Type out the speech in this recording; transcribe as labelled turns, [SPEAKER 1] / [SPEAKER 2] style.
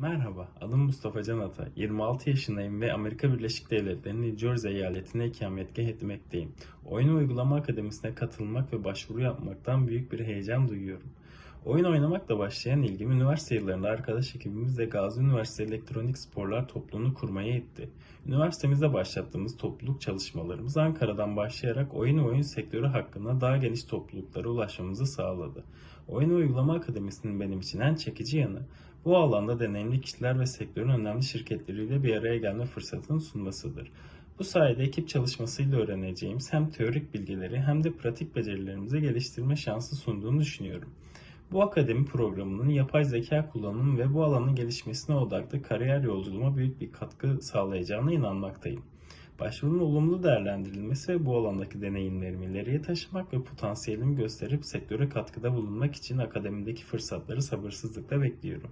[SPEAKER 1] Merhaba, adım Mustafa Can Ata. 26 yaşındayım ve Amerika Birleşik Devletleri'nin New Jersey eyaletine ikametgah etmekteyim. Oyun Uygulama Akademisi'ne katılmak ve başvuru yapmaktan büyük bir heyecan duyuyorum. Oyun oynamakla başlayan ilgim üniversite yıllarında arkadaş ekibimizle Gazi Üniversitesi Elektronik Sporlar topluluğunu kurmaya itti. Üniversitemizde başlattığımız topluluk çalışmalarımız Ankara'dan başlayarak oyun ve oyun sektörü hakkında daha geniş topluluklara ulaşmamızı sağladı. Oyun Uygulama Akademisi'nin benim için en çekici yanı bu alanda deneyimli kişiler ve sektörün önemli şirketleriyle bir araya gelme fırsatını sunmasıdır. Bu sayede ekip çalışmasıyla öğreneceğimiz hem teorik bilgileri hem de pratik becerilerimizi geliştirme şansı sunduğunu düşünüyorum. Bu akademi programının yapay zeka kullanımı ve bu alanın gelişmesine odaklı kariyer yolculuğuma büyük bir katkı sağlayacağına inanmaktayım. Başvurunun olumlu değerlendirilmesi ve bu alandaki deneyimlerimi ileriye taşımak ve potansiyelimi gösterip sektöre katkıda bulunmak için akademideki fırsatları sabırsızlıkla bekliyorum.